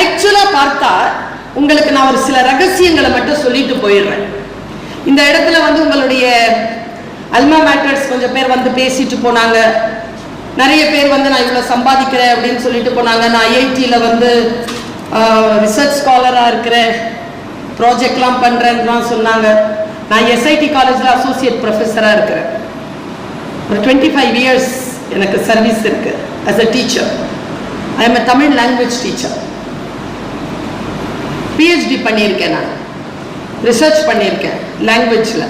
ஆக்சுவலா பார்த்தா உங்களுக்கு நான் ஒரு சில ரகசியங்களை மட்டும் சொல்லிட்டு போயிடுறேன். இந்த இடத்துல வந்து உங்களுடைய அல்மா மேட்டர்ஸ் கொஞ்சம் பேர் வந்து பேசிட்டு போனாங்க. நிறைய பேர் வந்து நான் இவ்வளோ சம்பாதிக்கிறேன் அப்படின்னு சொல்லிட்டு போனாங்க. நான் ஐஐடியில் வந்து ரிசர்ச் ஸ்காலராக இருக்கிறேன். ப்ராஜெக்ட்லாம் பண்ணுறேன்லாம் சொன்னாங்க. நான் எஸ்ஐடி காலேஜில் அசோசியேட் ப்ரொஃபஸராக இருக்கிறேன். ஒரு டுவெண்ட்டி ஃபைவ் இயர்ஸ் எனக்கு சர்வீஸ் இருக்கு. As a teacher I am a Tamil language teacher PhD பண்ணியிருக்கேன் நான். ரிசர்ச் பண்ணியிருக்கேன் லாங்குவேஜில்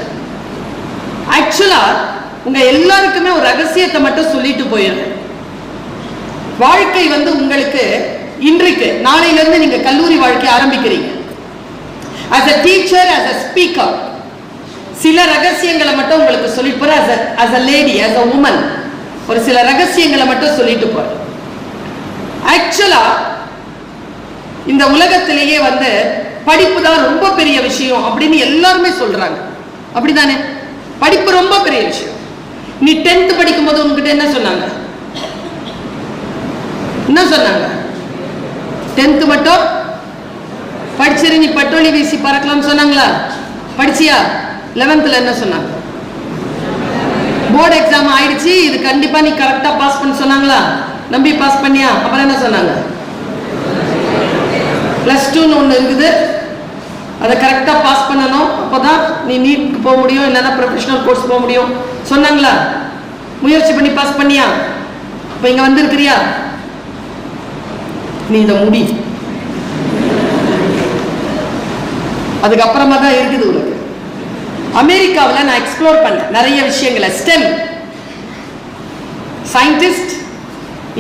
ஆக்சுவலாக உங்கள் எல்லாருக்குமே ஒரு ரகசியத்தை மட்டும் சொல்லிட்டு போயிடுறேன். வாழ்க்கை வந்து உங்களுக்கு இன்றைக்கு நாளையிலேருந்து நீங்கள் கல்லூரி வாழ்க்கை ஆரம்பிக்கிறீங்க. As a teacher as a speaker சில ரகசியங்களை மட்டும் உங்களுக்கு சொல்லிட்டு போகிறேன் as as a lady as a woman ஒரு சில ரகசியங்களை மட்டும் சொல்லிட்டு போகிறேன் ஆக்சுவலாக இந்த உலகத்திலேயே வந்து படிப்பு தான் ரொம்ப பெரிய விஷயம் அப்படின்னு எல்லாருமே சொல்றாங்க. அப்படிதானே? படிப்பு ரொம்ப பெரிய விஷயம். நீ டென்த் படிக்கும்போது உங்ககிட்ட என்ன சொன்னாங்க? என்ன சொன்னாங்க? டென்த் மட்டும்? படிச்சிரு நீ பட்டோலி வீசி பறக்கலாம்னு சொன்னாங்களா? படிச்சியா? லெவன்த்தில் என்ன சொன்னாங்க? போர்டு எக்ஸாம் ஆயிடுச்சு இது கண்டிப்பா நீ கரெக்டா பாஸ் பண்ண சொன்னாங்களா? நம்பி பாஸ் பண்ணியா? அப்புறம் என்ன சொன்னாங்க? ப்ளஸ் டூன்னு ஒன்று இருக்குது. அதை கரெக்டாக பாஸ் பண்ணணும். அப்போ தான் நீ நீட்டுக்கு போக முடியும் இல்லைன்னா ப்ரொஃபஷனல் கோர்ஸ் போக முடியும். சொன்னாங்களா? முயற்சி பண்ணி பாஸ் பண்ணியா? இப்போ இங்கே வந்திருக்கிறியா? நீ இதை முடி. அதுக்கப்புறமா தான் இருக்குது உனக்கு. அமெரிக்காவில் நான் எக்ஸ்ப்ளோர் பண்ணேன். நிறைய விஷயங்களை. STEM scientist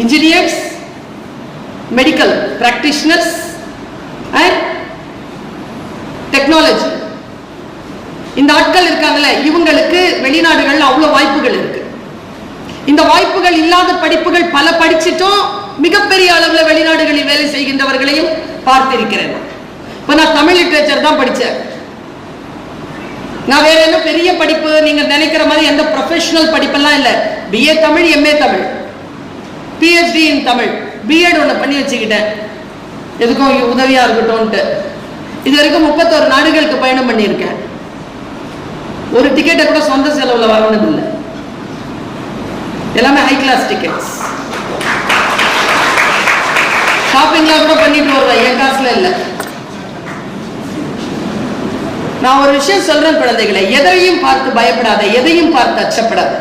engineers medical practitioners and technology இந்த ஆட்கள் இருக்காங்கல்ல இவங்களுக்கு வெளிநாடுகள்ல அவ்வளோ வாய்ப்புகள் இருக்கு. இந்த வாய்ப்புகள் இல்லாத படிப்புகள் பல படிச்சிட்டும் மிகப்பெரிய அளவில் வெளிநாடுகளில் வேலை செய்கின்றவர்களையும் பார்த்திருக்கிறேன். இப்போ இப்ப நான் தமிழ் லிட்ரேச்சர் தான் படித்தேன் நான் வேற என்ன பெரிய படிப்பு நீங்க நினைக்கிற மாதிரி எந்த ப்ரொஃபஷனல் படிப்பெல்லாம் இல்ல. BA Tamil MA Tamil. PhD in Tamil. BEd ஒன்று பண்ணி வச்சுக்கிட்டேன். எதுக்கும் உதவியா இருக்கட்டும்ன்ட்டு. இது வரைக்கும் முப்பத்தோரு நாடுகளுக்கு பயணம் பண்ணியிருக்கேன். ஒரு டிக்கெட்டை கூட சொந்த செலவில் வாங்கினது இல்லை எல்லாமே ஹை கிளாஸ் டிக்கெட்ஸ் ஷாப்பிங்லாம் கூட பண்ணிட்டு வருவேன் என் காசுல இல்லை. நான் ஒரு விஷயம் சொல்றேன் குழந்தைகளை எதையும் பார்த்து பயப்படாத எதையும் பார்த்து அச்சப்படாத.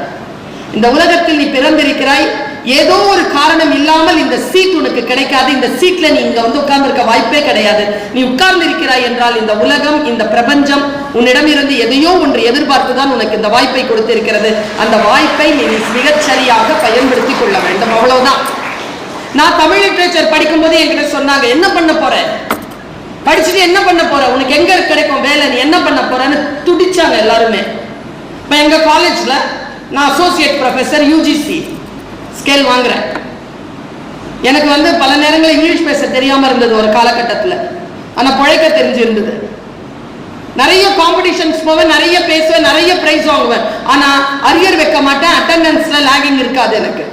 இந்த உலகத்தில் நீ பிறந்திருக்கிறாய் ஏதோ ஒரு காரணம் இல்லாமல் இந்த சீட் உனக்கு கிடைக்காது. இந்த சீட்ல நீ இங்க வந்து உட்கார்ந்துருக்க வாய்ப்பே கிடையாது. நீ உட்கார்ந்து இருக்கிறாய் என்றால் இந்த உலகம் இந்த பிரபஞ்சம் உன்னிடம் இருந்து எதையோ ஒன்று எதிர்பார்த்து தான் உனக்கு இந்த வாய்ப்பை கொடுத்திருக்கிறது. அந்த வாய்ப்பை நீ மிகச்சரியாக சரியாக கொள்ள வேண்டும். அவ்வளவுதான். நான் தமிழ் லிட்ரேச்சர் படிக்கும்போது என்கிட்ட சொன்னாங்க என்ன பண்ண போற? படிச்சுட்டு என்ன பண்ண போற? உனக்கு எங்க கிடைக்கும் வேலை? நீ என்ன பண்ண போறன்னு துடிச்சாங்க எல்லாருமே. இப்போ எங்க காலேஜ்ல நான் அசோசியேட் ப்ரொஃபஸர் யூஜிசி ஸ்கேல் வாங்குறேன். எனக்கு வந்து பல நேரங்களில் இங்கிலீஷ் பேச தெரியாமல் இருந்தது ஒரு காலகட்டத்தில். ஆனால் பிழைக்க தெரிஞ்சிருந்தது. நிறைய காம்படிஷன்ஸ் போவேன் நிறைய பேசுவேன் நிறைய ப்ரைஸ் வாங்குவேன். ஆனால் அரியர் வைக்க மாட்டேன் அட்டண்டன்ஸில் லாகிங் இருக்காது எனக்கு.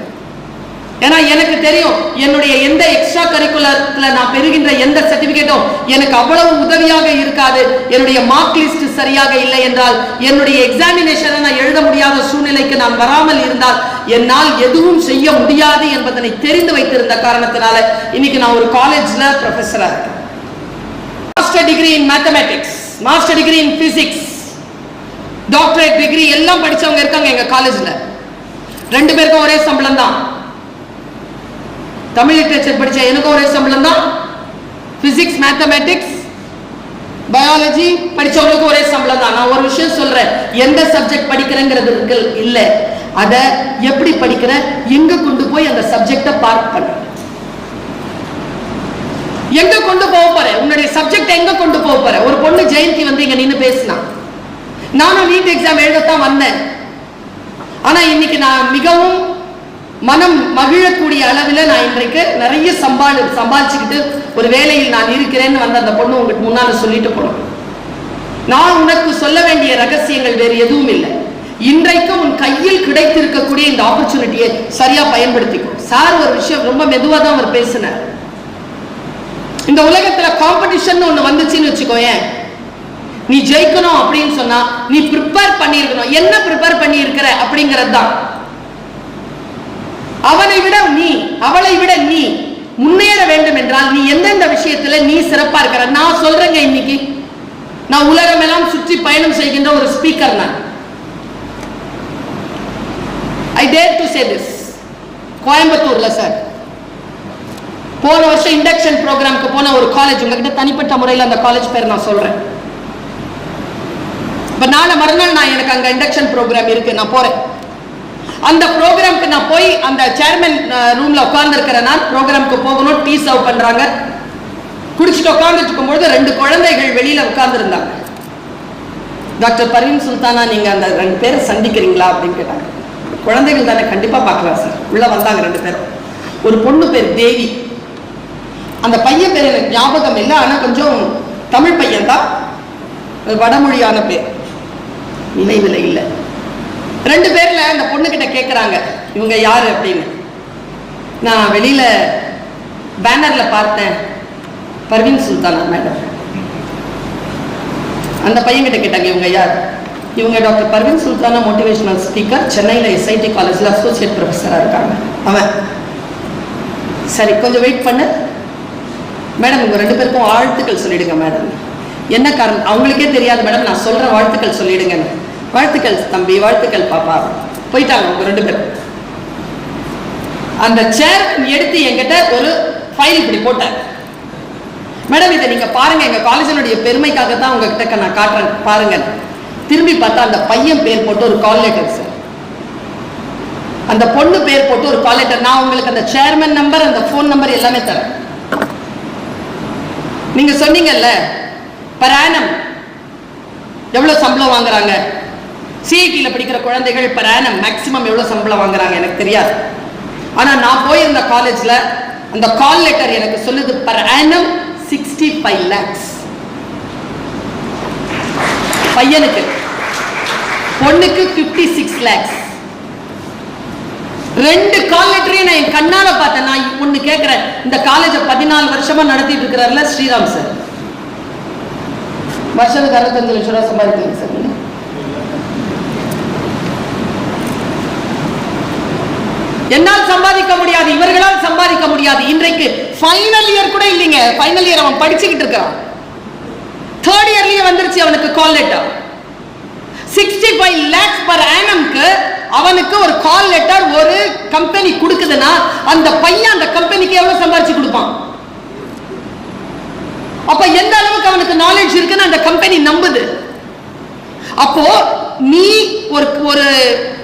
ஏன்னா எனக்கு தெரியும் என்னுடைய எந்த எக்ஸ்ட்ரா கரிக்குலர்ல நான் பெறுகின்ற எந்த சர்டிபிகேட்டும் எனக்கு அவ்வளவு உதவியாக இருக்காது. என்னுடைய மார்க் லிஸ்ட் சரியாக இல்லை என்றால் என்னுடைய எக்ஸாமினேஷனை நான் எழுத முடியாத சூழ்நிலைக்கு நான் வராமல் இருந்தால் என்னால் எதுவும் செய்ய முடியாது என்பதனை தெரிந்து வைத்திருந்த காரணத்தினால இன்னைக்கு நான் ஒரு காலேஜ்ல ப்ரொஃபஸரா இருக்கேன். Master degree in mathematics master degree in physics doctorate degree எல்லாம் படிச்சவங்க இருக்காங்க எங்க காலேஜ்ல ரெண்டு பேருக்கும் ஒரே சம்பளம் தான் தமிழ் லிட்ரேச்சர் படித்தேன் எனக்கும் ஒரே சம்பளம் தான் பிசிக்ஸ் மேத்தமேட்டிக்ஸ் பயாலஜி படித்தவங்களுக்கும் ஒரே சம்பளம் தான் நான் ஒரு விஷயம் சொல்கிறேன் எந்த சப்ஜெக்ட் படிக்கிறேங்கிறது இல்லை. அதை எப்படி படிக்கிற? எங்க கொண்டு போய் அந்த சப்ஜெக்டை பார்க் பண்ண? எங்க கொண்டு போக போற? உன்னுடைய சப்ஜெக்ட் எங்க கொண்டு போக போற? ஒரு பொண்ணு ஜெயந்தி வந்து இங்க நின்று பேசினா. நானும் நீட் எக்ஸாம் எழுதத்தான் வந்தேன். ஆனா இன்னைக்கு நான் மிகவும் மனம் மகிழக்கூடிய அளவில் நான் இன்றைக்கு நிறைய சம்பாளி சம்பாதிச்சுக்கிட்டு ஒரு வேலையில் நான் இருக்கிறேன்னு வந்து அந்த பொண்ணு உங்களுக்கு முன்னால் சொல்லிட்டு போனோம். நான் உனக்கு சொல்ல வேண்டிய ரகசியங்கள் வேறு எதுவும் இல்லை. இன்றைக்கும் உன் கையில் கிடைத்திருக்கக்கூடிய இந்த ஆப்பர்ச்சுனிட்டியை சரியா பயன்படுத்திக்கும் சார் ஒரு விஷயம் ரொம்ப மெதுவாக தான் அவர் பேசினார். இந்த உலகத்தில் காம்படிஷன் ஒன்று வந்துச்சுன்னு வச்சுக்கோயேன். நீ ஜெயிக்கணும் அப்படின்னு சொன்னா நீ ப்ரிப்பேர் பண்ணியிருக்கணும். என்ன ப்ரிப்பேர் பண்ணியிருக்கிற அப்படிங்கிறது தான் அவனை விட நீ அவளை விட நீ முன்னேற வேண்டும் என்றால் நீ எந்தெந்த விஷயத்துல நீ சிறப்பா இருக்கிற? நான் சொல்றேங்க இன்னைக்கு. நான் உலகமெல்லாம் சுற்றி பயணம் செய்கின்ற ஒரு ஸ்பீக்கர் நான். I dare to say this கோயம்புத்தூர்ல சார் போன வருஷம் இண்டக்ஷன் ப்ரோக்ராம்க்கு போன ஒரு காலேஜ் உங்ககிட்ட தனிப்பட்ட முறையில் அந்த காலேஜ் பேர் நான் சொல்றேன். இப்போ நாளை மறுநாள் நான் எனக்கு அங்கே இண்டக்ஷன் ப்ரோக்ராம் இருக்கு நான் போறேன். அந்த ப்ரோக்ராம்க்கு நான் போய் அந்த சேர்மன் ரூம்ல உட்கார்ந்து நான் ப்ரோக்ராம்க்கு போகணும் டீ சர்வ் பண்றாங்க. குடிச்சிட்டு உட்கார்ந்துட்டு இருக்கும்பொழுது ரெண்டு குழந்தைகள் வெளியில உட்கார்ந்துருந்தாங்க. டாக்டர் பரவீன் சுல்தானா நீங்க அந்த ரெண்டு பேரை சந்திக்கிறீங்களா அப்படின்னு கேட்டாங்க. குழந்தைகள் தானே கண்டிப்பா பார்க்கலாம் சார். உள்ள வந்தாங்க ரெண்டு பேரும். ஒரு பொண்ணு பேர் தேவி. அந்த பையன் பேர் எனக்கு ஞாபகம் இல்லை ஆனால் கொஞ்சம் தமிழ் பையன் தான் வடமொழியான பேர். நினைவில் இல்லை. ரெண்டு பேர்ல அந்த பொண்ணு கிட்ட கேட்குறாங்க இவங்க யாரு? அப்படின்னு. நான் வெளியில பேனர்ல பார்த்தேன் பர்வீன் சுல்தானா மேடம். அந்த பையன் கிட்ட கேட்டாங்க இவங்க யார்? இவங்க doctor Parveen Sultana motivational speaker சென்னையில் எஸ்ஐடி காலேஜில் அசோசியேட் ப்ரொஃபஸராக இருக்காங்க. அவன்? சரி கொஞ்சம் வெயிட் பண்ணு. மேடம் உங்க ரெண்டு பேருக்கும் வாழ்த்துக்கள் சொல்லிடுங்க மேடம். என்ன காரணம்? அவங்களுக்கே தெரியாது மேடம். நான் சொல்ற வாழ்த்துக்கள் சொல்லிடுங்க வாழ்த்துக்கள் தம்பி வாழ்த்துக்கள் பாப்பா. போயிட்டாங்க உங்க ரெண்டு பேரும். அந்த சேர் எடுத்து என்கிட்ட ஒரு ஃபைல் இப்படி போட்டார். மேடம் இதை நீங்க பாருங்க. எங்க காலேஜினுடைய பெருமைக்காக தான் உங்ககிட்ட நான் காட்டுறேன். பாருங்க திரும்பி பார்த்தா அந்த பையன் பேர் போட்டு ஒரு கால் லெட்டர் சார் அந்த பொண்ணு பேர் போட்டு ஒரு கால் லெட்டர் நான் உங்களுக்கு அந்த சேர்மன் நம்பர் அந்த ஃபோன் நம்பர் எல்லாமே தரேன். நீங்க சொன்னீங்கல்ல பரானம் எவ்வளவு சம்பளம் வாங்குறாங்க? சிஐடியில் படிக்கிற குழந்தைகள் பரானம் மேக்ஸிமம் எவ்வளோ சம்பளம் வாங்குறாங்க எனக்கு தெரியாது. ஆனால் நான் போயிருந்த காலேஜில் அந்த கால் லெட்டர் எனக்கு சொல்லுது per annum sixty five lakhs பையனுக்கு. பொண்ணுக்கு ஃபிஃப்டி சிக்ஸ் லேக்ஸ் ரெண்டு கால் லெட்டரையும் நான் என் கண்ணால பார்த்தேன். நான் ஒன்று கேட்குறேன் இந்த காலேஜை பதினாலு வருஷமா நடத்திட்டு இருக்கிறாருல ஸ்ரீராம் சார். வருஷத்துக்கு அறுபத்தஞ்சு லட்சம் ரூபா சம்பாதிக்கிறீங்க சார். என்னால் சம்பாதிக்க முடியாது இவர்களால் சம்பாதிக்க முடியாது. இன்றைக்கு ஃபைனல் இயர் கூட இல்லைங்க. ஃபைனல் இயர் அவன் படிச்சுக்கிட்டு இருக்கிறான். தேர்ட் இயர்லயே வந்துருச்சு அவனுக்கு call letter sixty five lakhs per ஆனம்க்கு அவனுக்கு ஒரு கால் லெட்டர் ஒரு கம்பெனி கொடுக்குதுன்னா அந்த பையன் அந்த கம்பெனிக்கு எவ்வளவு சம்பாரிச்சு கொடுப்பான்? அப்ப எந்த அளவுக்கு அவனுக்கு நாலேஜ் இருக்குன்னு அந்த கம்பெனி நம்புது? அப்போ நீ ஒரு ஒரு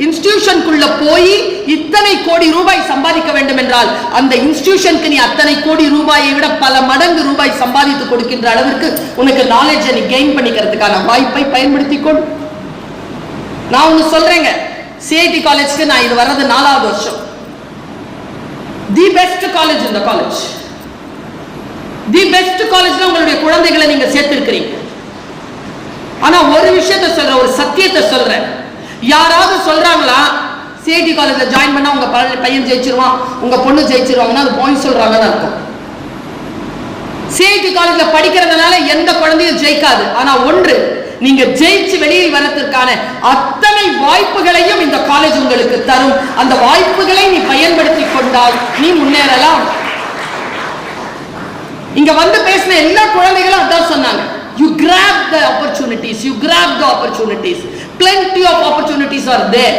இன்ஸ்டிடியூஷனுக்குள்ள போய் இத்தனை கோடி ரூபாய் சம்பாதிக்க வேண்டும் என்றால் அந்த இன்ஸ்டிடியூஷனுக்கு நீ அத்தனை கோடி ரூபாயை விட பல மடங்கு ரூபாய் சம்பாதித்து கொடுக்கின்ற அளவிற்கு உனக்கு நாலேஜை நீ கெயின் பண்ணிக்கிறதுக்கான வாய்ப்பை பயன்படுத்தி கொள் நான் ஒன்று சொல்றேங்க. சிஐடி காலேஜ்க்கு நான் இது வர்றது நாலாவது வருஷம். தி பெஸ்ட் காலேஜ் இந்த காலேஜ் தி பெஸ்ட் காலேஜ்ல உங்களுடைய குழந்தைகளை நீங்க சேர்த்திருக்கிறீங்க. ஆனா ஒரு விஷயத்த சொல்றேன் ஒரு சத்தியத்தை சொல்றேன். யாராவது சொல்றாங்களா சிஐடி காலேஜ்ல ஜாயின் பண்ணா உங்க பையன் பையன் ஜெயிச்சிருவான் உங்க பொண்ணு ஜெயிச்சிருவாங்கன்னா அது போய் சொல்றாங்கன்னு அர்த்தம். சிஐடி காலேஜ்ல படிக்கிறதுனால எந்த குழந்தையும் ஜெயிக்காது. ஆனா ஒன்று நீங்க ஜெயிச்சு வெளியில் வரத்திற்கான அத்தனை வாய்ப்புகளையும் இந்த காலேஜ் உங்களுக்கு தரும். அந்த வாய்ப்புகளை நீ பயன்படுத்தி கொண்டால் நீ முன்னேறலாம். இங்க வந்து பேசின எல்லா குழந்தைகளும் அதான் சொன்னாங்க. You grab the opportunities, you grab the opportunities. plenty of opportunities are there.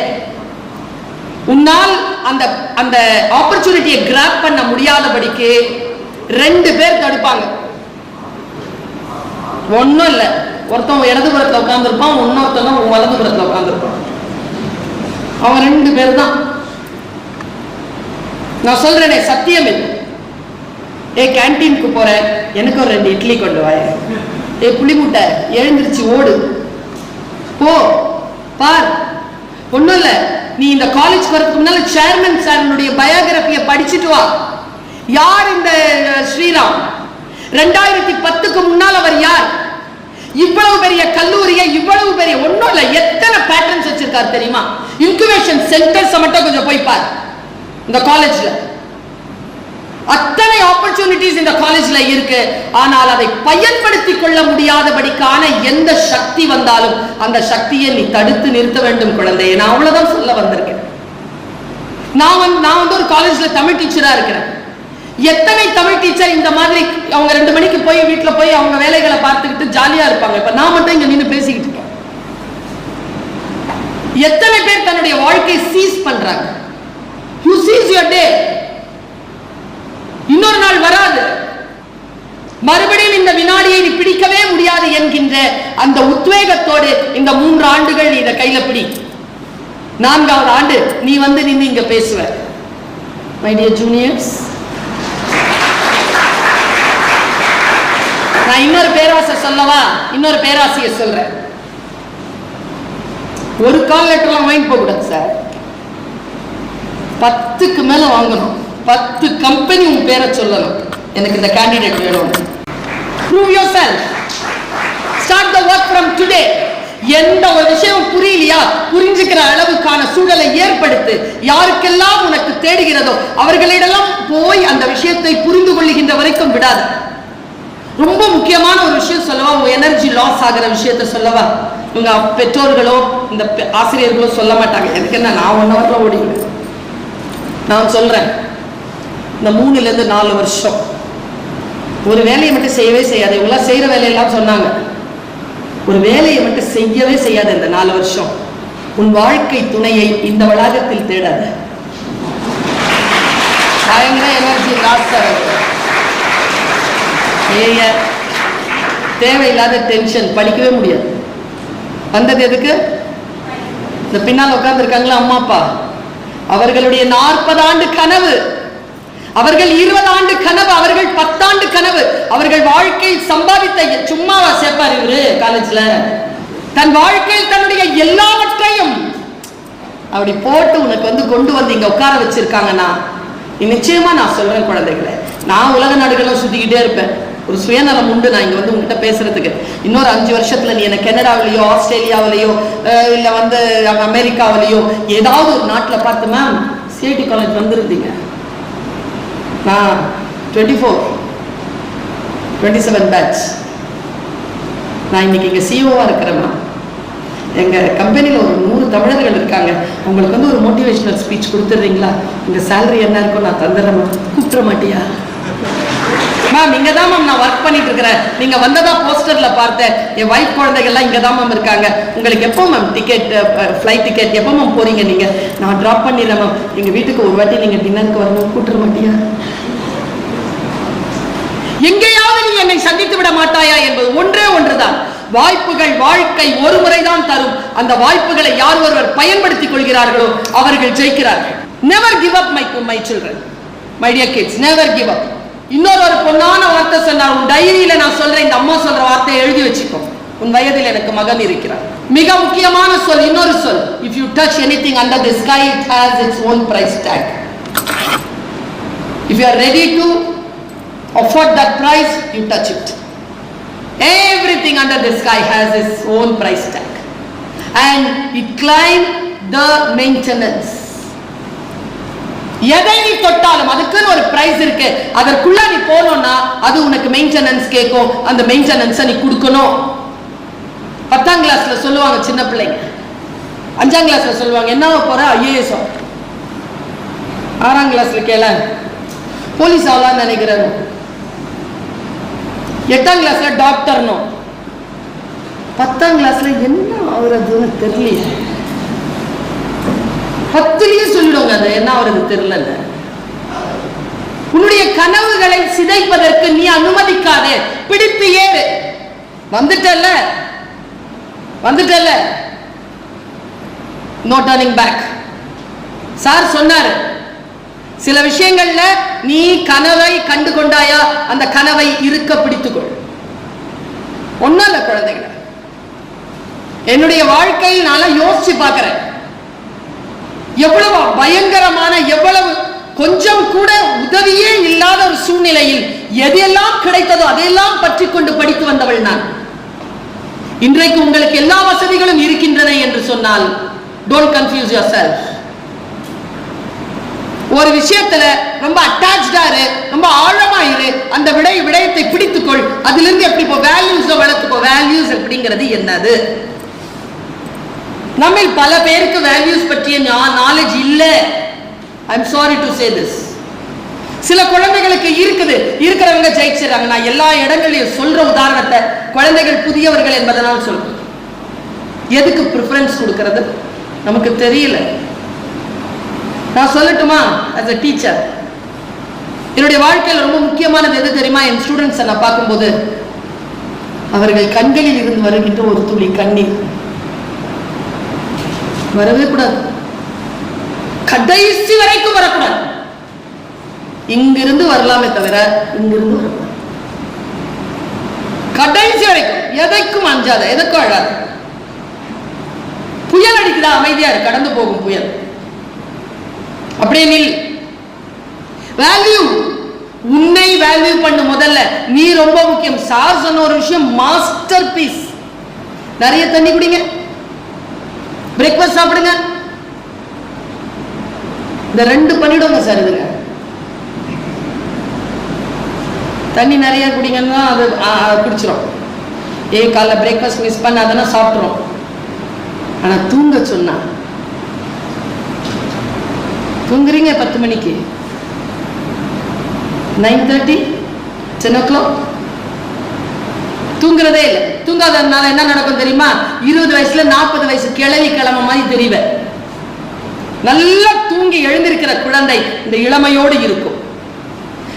உன்னால் அந்த அந்த ஆப்பர்ச்சுனிட்டியை கிராப் பண்ண முடியாதபடிக்கு ரெண்டு பேர் தடுப்பாங்க. ஒன்றும் இல்லை. ஒருத்தன் இடதுபுறத்தில் உட்காந்துருப்பான் இன்னொருத்தன் வலதுபுறத்தில் உட்காந்துருப்பான் அவன் ரெண்டு பேர் தான். நான் சொல்றேனே சத்தியம் இல்லை ஏ கேன்டீனுக்கு போறேன் எனக்கு ஒரு ரெண்டு இட்லி கொண்டு வாயேன். ஏ புளி முட்டை எழுந்திருச்சு ஓடு. போ பார். ஒண்ணும் இல்ல. நீ இந்த காலேஜ் வரதுக்கு முன்னால சேர்மன் சாரனுடைய பயோகிராஃபியை படிச்சுட்டு வா. யார் இந்த ஸ்ரீராம்? ரெண்டாயிரத்தி பத்துக்கு முன்னால் அவர் யார்? இவ்வளவு பெரிய கல்லூரியை இவ்வளவு பெரிய ஒண்ணும் இல்ல. எத்தனை பேட்டர்ன்ஸ் வச்சிருக்காரு தெரியுமா? இன்குபேஷன் சென்டர்ஸ் மட்டும் கொஞ்சம் போய் பார். இந்த காலேஜ்ல அத்தனை ஆப்பர்ச்சுனிட்டிஸ் இந்த காலேஜ்ல இருக்கு. ஆனால் அதை பயன்படுத்திக் கொள்ள முடியாதபடிக்கான எந்த சக்தி வந்தாலும் அந்த சக்தியை நீ தடுத்து நிறுத்த வேண்டும் குழந்தையை. நான் அவ்வளவுதான் சொல்ல வந்திருக்கேன். நான் வந்து நான் வந்து ஒரு காலேஜ்ல தமிழ் டீச்சரா இருக்கிறேன். எத்தனை தமிழ் டீச்சர் இந்த மாதிரி அவங்க ரெண்டு மணிக்கு போய் வீட்டில் போய் அவங்க வேலைகளை பார்த்துக்கிட்டு ஜாலியா இருப்பாங்க. இப்ப நான் மட்டும் இங்க நின்று பேசிக்கிட்டு இருக்கேன். எத்தனை பேர் தன்னுடைய வாழ்க்கையை சீஸ் பண்றாங்க? யூ சீஸ் யுவர் டே இன்னொரு நாள் வராது. மறுபடியும் இந்த வினாடியை நீ பிடிக்கவே முடியாது என்கின்ற அந்த உத்வேகத்தோடு இந்த மூன்று ஆண்டுகள் நீ இதை கையில பிடி. நான்காவது ஆண்டு நீ வந்து நின்று இங்க பேசுவ. மை டியர் ஜூனியர்ஸ் நான் இன்னொரு பேராசை சொல்லவா? இன்னொரு பேராசையை சொல்றேன். ஒரு கால் லெட்டர்லாம் வாங்கி போக கூடாது சார் பத்துக்கு மேல வாங்கணும். பத்து கம்பெனி உன் பேரை சொல்லணும். எனக்கு இந்த கேண்டிடேட் வேணும். Prove yourself start the work from today எந்த ஒரு விஷயம் புரியலையா? புரிஞ்சுக்கிற அளவுக்கான சூழலை ஏற்படுத்து. யாருக்கெல்லாம் உனக்கு தேடுகிறதோ அவர்களிடெல்லாம் போய் அந்த விஷயத்தை புரிந்து கொள்ளுகின்ற வரைக்கும் விடாது. ரொம்ப முக்கியமான ஒரு விஷயம் சொல்லவா? உங்க எனர்ஜி லாஸ் ஆகிற விஷயத்த சொல்லவா? உங்க பெற்றோர்களோ இந்த பெ- ஆசிரியர்களோ சொல்ல மாட்டாங்க. எனக்கு என்ன நான் ஒன் ஹவர்ல ஓடிடுவேன் நான் சொல்றேன். இந்த மூணுலேருந்து நாலு வருஷம். ஒரு வேலையை மட்டும் செய்யவே செய்யாது. இவங்களாம் செய்கிற வேலையெல்லாம் சொன்னாங்க. ஒரு வேலையை மட்டும் செய்யவே செய்யாது இந்த நாலு வருஷம். உன் வாழ்க்கை துணையை இந்த வளாகத்தில் தேடாத. பயங்கர எனர்ஜி லாஸ்ட் ஏங்க தேவையில்லாத டென்ஷன் படிக்கவே முடியாது. வந்தது எதுக்கு? இந்த பின்னால் உட்காந்துருக்காங்களா அம்மா அப்பா? அவர்களுடைய நாற்பது ஆண்டு கனவு. அவர்கள் இருபது ஆண்டு கனவு அவர்கள் பத்தாண்டு கனவு. அவர்கள் வாழ்க்கையில் சம்பாதித்த சும்மாவா சேர்ப்பார் இவரு காலேஜ்ல தன் வாழ்க்கையில் தன்னுடைய எல்லாவற்றையும் அப்படி போட்டு உனக்கு வந்து கொண்டு வந்து இங்க உட்கார வச்சிருக்காங்கன்னா நீ நிச்சயமா நான் சொல்றேன் குழந்தைகளை. நான் உலக நாடுகளும் சுத்திக்கிட்டே இருப்பேன். ஒரு சுயநலம் உண்டு நான் இங்க வந்து உங்ககிட்ட பேசுறதுக்கு. இன்னொரு அஞ்சு வருஷத்துல நீ என்ன கனடாவிலேயோ ஆஸ்திரேலியாவிலேயோ இல்ல வந்து அமெரிக்காவிலேயோ ஏதாவது ஒரு நாட்டுல பார்த்து மேம் சிஐடி காலேஜ் வந்திருந்தீங்க. நான் twenty four twenty seven batch நான் இன்னைக்கு இங்கே சிஓவாக இருக்கிறேம்மா. எங்கள் கம்பெனியில் ஒரு நூறு தமிழர்கள் இருக்காங்க. உங்களுக்கு வந்து ஒரு மோட்டிவேஷனல் ஸ்பீச் கொடுத்துட்றீங்களா? உங்கள் சேலரி என்ன இருக்கும் நான் தந்துடுறேம்மா. கூப்பிட்ற மாட்டியா? மேம் இங்கே தான் மேம் நான் ஒர்க் பண்ணிட்டு இருக்கிறேன். நீங்கள் வந்ததா போஸ்டரில் பார்த்தேன். என் ஒய்ஃப் குழந்தைகள்லாம் இங்கே தான் மேம் இருக்காங்க. உங்களுக்கு எப்போ மேம் டிக்கெட் ஃப்ளைட் டிக்கெட் எப்போ மேம் போகிறீங்க நீங்கள் நான் ட்ராப் பண்ணிடுறேன் மேம் எங்கள் வீட்டுக்கு ஒரு வாட்டி நீங்கள் டின்னருக்கு வரணும் கூட்டுற மாட்டியா? எங்கேயாவது நீ என்னை சந்தித்து விட மாட்டாயா என்பது ஒன்றே ஒன்றுதான். வாய்ப்புகள் வாழ்க்கை ஒரு முறைதான் தரும். அந்த வாய்ப்புகளை யார் ஒருவர் பயன்படுத்திக் கொள்கிறார்களோ அவர்கள் ஜெயிக்கிறார்கள். Never give up my my children my dear kids never give up இன்னொரு ஒரு பொன்னான வார்த்தை சொன்னார் உன் டைரியில நான் சொல்றேன் இந்த அம்மா சொல்ற வார்த்தையை எழுதி வச்சுக்கோ உன் வயதில் எனக்கு மகன் இருக்கிறார் மிக முக்கியமான சொல் இன்னொரு சொல் if you touch anything under the sky it has its own price tag if you are ready to afford that price, you touch it. Everything under the sky has its own price tag. And it climb the maintenance. எதை நீ தொட்டாலும் அதுக்குன்னு ஒரு price இருக்கு. அதற்குள்ள நீ போனோம்னா அது உனக்கு மெயின்டெனன்ஸ் கேட்கும். அந்த மெயின்டெனன்ஸை நீ கொடுக்கணும். பத்தாம் கிளாஸ்ல சொல்லுவாங்க சின்ன பிள்ளைங்க. அஞ்சாம் கிளாஸ்ல சொல்லுவாங்க என்ன போற? ஐஏஎஸ் ஆறாம் கிளாஸ்ல கேள. போலீஸ் ஆகலாம்னு நினைக்கிறாரு எட்டாம் கிளாஸ்ல டாக்டர்னும் பத்தாம் கிளாஸ்ல என்ன ஆகுறதுன்னு தெரியல பத்துலயே சொல்லிடுவாங்க அது என்ன அவருக்கு தெரியல உன்னுடைய கனவுகளை சிதைப்பதற்கு நீ அனுமதிக்காதே. பிடித்து ஏறு. வந்துட்டல்ல? வந்துட்டல்ல? நோ டர்னிங் பேக் சார் சொன்னாரு சில விஷயங்கள்ல நீ கனவை கண்டு கொண்டாயா அந்த கனவை இருக்க பிடித்துக்கொள். ஒன்னும் இல்ல குழந்தைகளை. என்னுடைய வாழ்க்கையில் நான் யோசிச்சு பார்க்குறேன். எவ்வளவு பயங்கரமான எவ்வளவு கொஞ்சம் கூட உதவியே இல்லாத ஒரு சூழ்நிலையில் எதெல்லாம் கிடைத்ததோ அதையெல்லாம் பற்றி கொண்டு படித்து வந்தவள் நான். இன்றைக்கு உங்களுக்கு எல்லா வசதிகளும் இருக்கின்றன என்று சொன்னால் டோன்ட் கன்ஃபியூஸ் யோர் செல்ஃப் ஒரு விஷயத்துல ரொம்ப அட்டாச்சா இரு ரொம்ப ஆழமா இரு அந்த விடை விடயத்தை பிடித்துக்கொள். அதிலிருந்து எப்படி இப்போ வேல்யூஸ் வளர்த்துக்கோ வேல்யூஸ் அப்படிங்கிறது என்னது? நம்மில் பல பேருக்கு வேல்யூஸ் பற்றிய நாலேஜ் இல்லை. I am sorry to say this சில குழந்தைகளுக்கு இருக்குது. இருக்கிறவங்க ஜெயிச்சிடறாங்க. நான் எல்லா இடங்களையும் சொல்ற உதாரணத்தை குழந்தைகள் புதியவர்கள் என்பதனால் சொல்றேன். எதுக்கு ப்ரிஃபரன்ஸ் கொடுக்கறது? நமக்கு தெரியல. நான் சொல்லட்டுமா? அஸ் அ டீச்சர் என்னுடைய வாழ்க்கையில் ரொம்ப முக்கியமானது எது தெரியுமா? என் ஸ்டூடெண்ட்ஸை நான் பார்க்கும்போது அவர்கள் கண்களில் இருந்து வருகின்ற ஒரு துளி கண்ணீர். வரவே கூடாது. கடைசி வரைக்கும் வரக்கூடாது. இங்கிருந்து வரலாமே தவிர இங்கிருந்து வரக்கூடாது. கடைசி வரைக்கும் எதைக்கும் அஞ்சாத எதற்கும் அழாத. புயல் அடிக்குதா அமைதியா இருக்கு கடந்து போகும் புயல். அப்படியே நில். வேல்யூ உன்னை வேல்யூ பண்ணு முதல்ல. நீ ரொம்ப முக்கியம். சார் சொன்ன ஒரு விஷயம் மாஸ்டர் பீஸ் நிறைய தண்ணி குடிங்க. பிரேக்ஃபாஸ்ட் சாப்பிடுங்க. இந்த ரெண்டு பண்ணிடுங்க சார் இதுங்க தண்ணி நிறைய குடிங்கன்னா அது குடிச்சிடும் ஏ குடிச்சிரும். ஏய் காலைல பிரேக்ஃபாஸ்ட் மிஸ் பண்ணாதனா சாப்பிட்றோம் ஆனால் தூங்க சொன்னா. தூங்குறீங்க பத்து மணிக்கு. Nine thirty ten o'clock தூங்குறதே இல்லை. தூங்காததுனால என்ன நடக்கும் தெரியுமா? இருபது வயசுல நாற்பது வயசு கிளவி கிளம்ப மாதிரி தெரிவேன் நல்லா தூங்கி எழுந்திருக்கிற குழந்தை இந்த இளமையோடு இருக்கும்.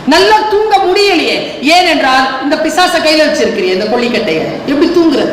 நல்லா தூங்க முடியலையே. ஏனென்றால் இந்த பிசாச கையில வச்சிருக்கிறீ இந்த கொல்லிக்கட்டைய. எப்படி தூங்குறது?